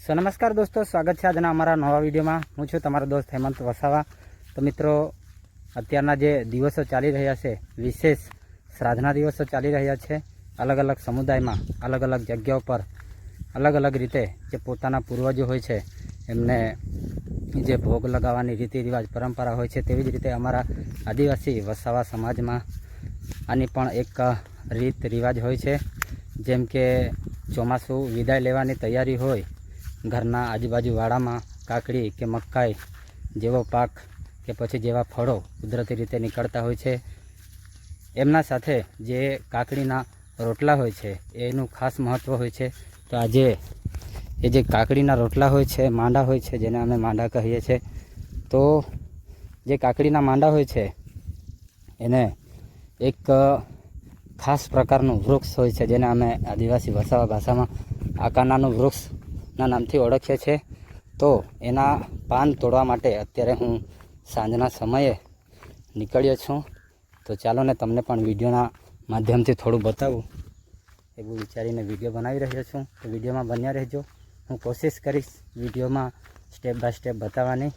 સો નમસ્કાર દોસ્તો, સ્વાગત છે આજના અમારા નવા વિડીયોમાં. હું છું તમારો દોસ્ત હેમંત વસાવા. તો મિત્રો, અત્યારના જે દિવસો ચાલી રહ્યા છે, વિશેષ શ્રાદ્ધના દિવસો ચાલી રહ્યા છે અલગ અલગ સમુદાયમાં અલગ અલગ જગ્યાઓ પર અલગ અલગ રીતે જે પોતાના પૂર્વજો હોય છે, એમને જે ભોગ લગાવવાની રીતિ રિવાજ પરંપરા હોય છે, તેવી જ રીતે અમારા આદિવાસી વસાવા સમાજમાં આની પણ એક રીત રિવાજ હોય છે. જેમ કે ચોમાસું વિદાય લેવાની તૈયારી હોય ઘરના આજુબાજુ વાડામાં કાકડી કે મકાઈ જેવો પાક કે પછી જેવા ફળો કુદરતી રીતે નીકળતા હોય છે. એમના સાથે જે કાકડીના રોટલા હોય છે, એનું ખાસ મહત્ત્વ હોય છે. તો આજે એ જે કાકડીના રોટલા હોય છે, માંડા હોય છે, જેને અમે માંડા કહીએ છીએ તો જે કાકડીના માંડા હોય છે, એને એક ખાસ પ્રકારનું વૃક્ષ હોય છે, જેને અમે આદિવાસી વસાવા ભાષામાં આકાનાનું વૃક્ષના નામથી ઓળખીએ છીએ તો એના પાન તોડવા માટે અત્યારે હું સાંજના સમયે નીકળ્યો છું. તો ચાલો ને તમને પણ વિડીયોના માધ્યમથી થોડું બતાવું. એવું વિચારીને વીડિયો બનાવી રહ્યો છું. તો વિડીયોમાં બન્યા રહેજો. હું કોશિશ કરીશ વિડીયોમાં સ્ટેપ બાય સ્ટેપ બતાવવાની.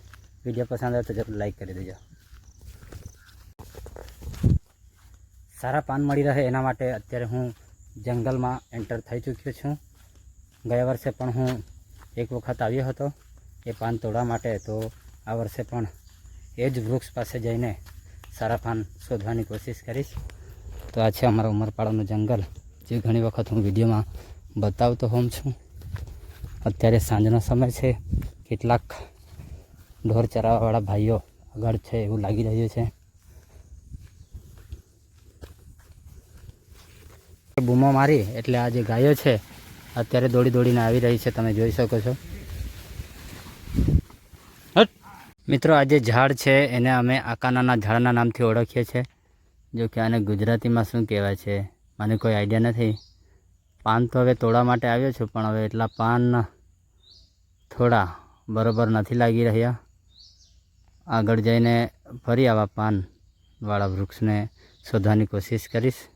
વીડિયો પસંદ આવે તો જરૂર લાઈક કરી દેજો. સારા પાન મળી રહે એના માટે અત્યારે હું જંગલમાં એન્ટર થઈ ચૂક્યો છું. ગયા વર્ષે પણ હું એક વખત આવ્યો હતો એ પાન તોડવા માટે, તો આ વર્ષે પણ એ જ વૃક્ષ પાસે જઈને સારા પાન શોધવાની કોશિશ કરીશ. તો આ છે અમારા ઉમરપાડાનું જંગલ, જે ઘણી વખત હું વિડીયોમાં બતાવતો હોઉં છું. અત્યારે સાંજનો સમય છે, કેટલાક ઢોર ચરાવવાવાળા ભાઈઓ આગળ છે એવું લાગી રહ્યું છે. બૂમો મારી, એટલે આ જે ગાયો છે અત્યારે દોડી દોડીને આવી રહી છે તમે જોઈ શકો છો. હટ! મિત્રો આ જે ઝાડ છે એને અમે આકાનાના ઝાડના નામથી ઓળખીએ છીએ જો કે આને ગુજરાતીમાં શું કહેવાય છે મને કોઈ આઈડિયા નથી. પાન તો હવે તોડવા માટે આવ્યો છું પણ હવે એટલા પાન થોડા બરોબર નથી લાગી રહ્યા. આગળ જઈને ફરી આવા પાનવાળા વૃક્ષને શોધવાની કોશિશ કરીશ.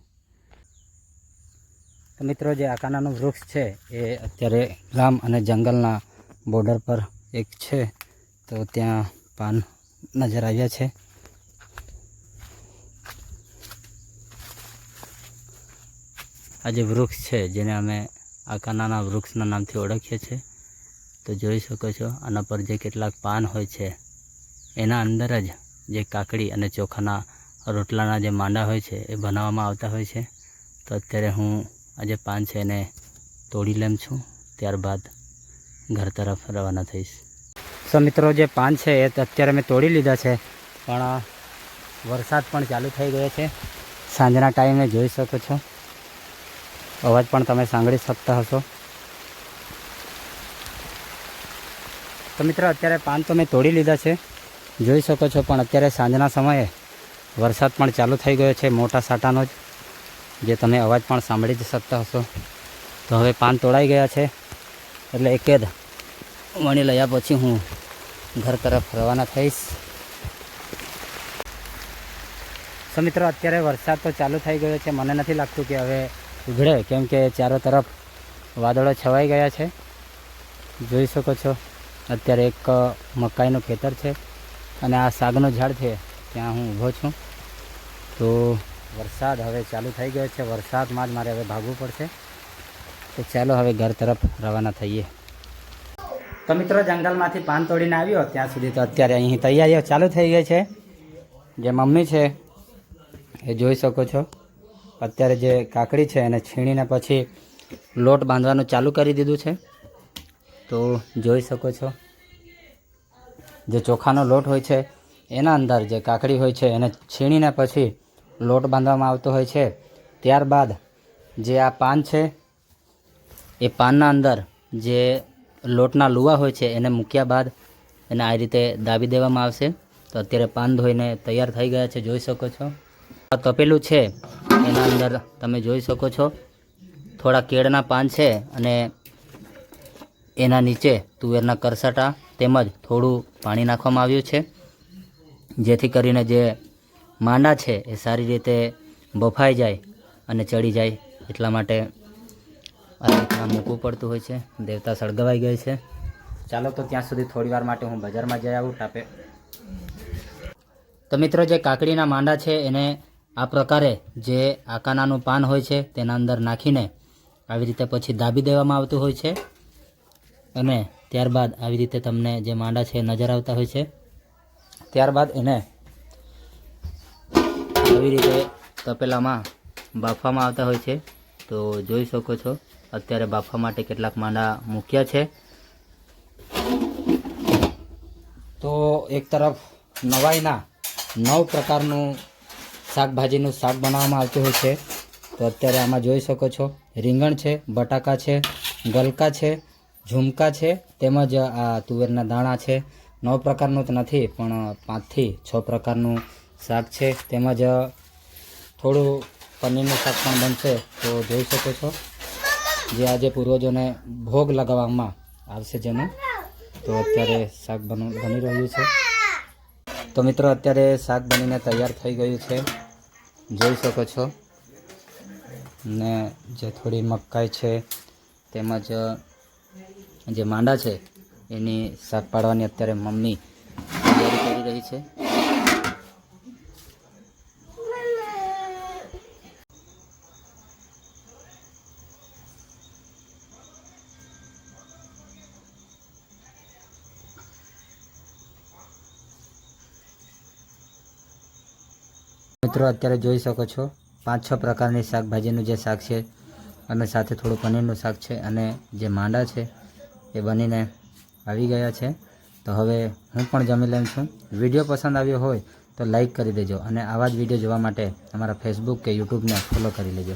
તો મિત્રો જે આકાનાનું વૃક્ષ છે, એ અત્યારે ગામ અને જંગલના બોર્ડર પર એક છે. તો ત્યાં પાન નજર આવ્યા છે. આ જે વૃક્ષ છે, જેને અમે આકાનાના વૃક્ષના નામથી ઓળખીએ છીએ. તો જોઈ શકો છો, આના પર જે કેટલાક પાન હોય છે, એના અંદર જ જે કાકડી અને ચોખાના રોટલાના જે માંડા હોય છે, એ બનાવવામાં આવતા હોય છે. તો અત્યારે હું આ જે પાન છે એને તોડી લેમ છું. ત્યારબાદ ઘર તરફ રવાના થઈશ. સો મિત્રો, જે પાન છે એ અત્યારે મેં તોડી લીધા છે, પણ વરસાદ પણ ચાલુ થઈ ગયો છે. સાંજના ટાઈમે જોઈ શકો છો. અવાજ પણ તમે સાંભળી શકતા હશો. તો મિત્રો, અત્યારે પાન તો મેં તોડી લીધા છે. જોઈ શકો છો, પણ અત્યારે સાંજના સમયે વરસાદ પણ ચાલુ થઈ ગયો છે, મોટા સાટાનો જ. જે તમે અવાજ પણ સાંભળી જ શકતા હશો. તો હવે પાન તોડાઈ ગયા છે. એટલે એક જ વણી લયા પછી હું ઘર તરફ રવાના થઈશ. તો મિત્રો, અત્યારે વરસાદ તો ચાલુ થઈ ગયો છે. મને નથી લાગતું કે હવે ઉઘડે, કેમ કે ચારો તરફ વાદળો છવાઈ ગયા છે. જોઈ શકો છો, અત્યારે એક મકાઈનું ખેતર છે અને આ સાગનું ઝાડ છે. ત્યાં હું ઊભો છું. તો વરસાદ હવે ચાલુ થઈ ગયો છે. વરસાદમાં જ મારે હવે ભાગવું પડશે. તો ચાલો હવે ઘર તરફ રવાના થઈએ. તો મિત્રો, જંગલમાંથી પાન તોડીને આવ્યો. ત્યાં સુધી તો અત્યારે અહીં તૈયારીઓ ચાલુ થઈ ગઈ છે. જે મમ્મી છે, એ જોઈ શકો છો. અત્યારે જે કાકડી છે, એને છીણીને પછી લોટ બાંધવાનું ચાલુ કરી દીધું છે. તો જોઈ શકો છો. જે ચોખાનો લોટ હોય છે, એના અંદર જે કાકડી હોય છે, એને છીણીને પછી લોટ બાંધવામાં આવતો હોય છે. ત્યારબાદ જે આ પાન છે, એ પાનના અંદર જે લોટના લુવા હોય છે, એને મૂક્યા બાદ એને આ રીતે દાબી દેવામાં આવશે. તો અત્યારે પાન ધોઈને તૈયાર થઈ ગયા છે, જોઈ શકો છો. આ તપેલું છે, એના અંદર તમે જોઈ શકો છો. થોડા કેળના પાન છે અને એના નીચે તુવેરના કરસાટા તેમજ થોડું પાણી નાખવામાં આવ્યું છે. જેથી કરીને જે માંડા છે, એ સારી રીતે બફાઈ જાય અને ચડી જાય એટલા માટે આ રીતના મૂકવું પડતું હોય છે. દેવતા સળગવાઈ ગઈ છે. ચાલો તો ત્યાં સુધી થોડી વાર માટે હું બજારમાં જઈ આવું, ટાપે. તો મિત્રો, જે કાકડીના માંડા છે, એને આ પ્રકારે જે આકાનાનું પાન હોય છે, તેના અંદર નાખીને આવી રીતે પછી દાબી દેવામાં આવતું હોય છે. અને ત્યારબાદ આવી રીતે તમને જે માંડા છે નજર આવતા હોય છે. ત્યારબાદ એને આવી રીતે તપેલામાં બાફવામાં આવતા હોય છે. તો જોઈ શકો છો, અત્યારે બાફવા માટે કેટલાક માંડા મૂક્યા છે. તો એક તરફ નવાઈના નવ પ્રકારનું શાકભાજીનું શાક બનાવવામાં આવતું હોય છે. તો અત્યારે આમાં જોઈ શકો છો, રીંગણ છે, બટાકા છે, ગલકા છે, ઝુમકા છે, તેમજ આ તુવેરના દાણા છે. નવ પ્રકારનું તો નથી, પણ પાંચથી છ પ્રકારનું શાક છે, તેમજ થોડું પનીરનું શાક પણ બનશે, તો જોઈ શકો છો. જે આજે પૂર્વજોને ભોગ લગાવવામાં આવશે જેનું, તો અત્યારે શાક બન, બની રહ્યું છે. તો મિત્રો, અત્યારે શાક બનીને તૈયાર થઈ ગયું છે. જોઈ શકો છો. ને જે થોડી મકાઈ છે, તેમજ જે માંડા છે, એની શાક પાડવાની અત્યારે મમ્મી તૈયારી કરી રહી છે. મિત્રો, અત્યારે જોઈ શકો છો, પાંચ છ પ્રકારની શાકભાજીનું જે શાક છે, અને સાથે થોડું પનીરનું શાક છે, અને જે માંડા છે, એ બનીને આવી ગયા છે. તો હવે હું પણ જમી લઉં છું. વીડિયો પસંદ આવ્યો હોય તો લાઈક કરી દેજો, અને આવા જ વીડિયો જોવા માટે અમારા ફેસબુક કે યુટ્યુબને ફોલો કરી લેજો.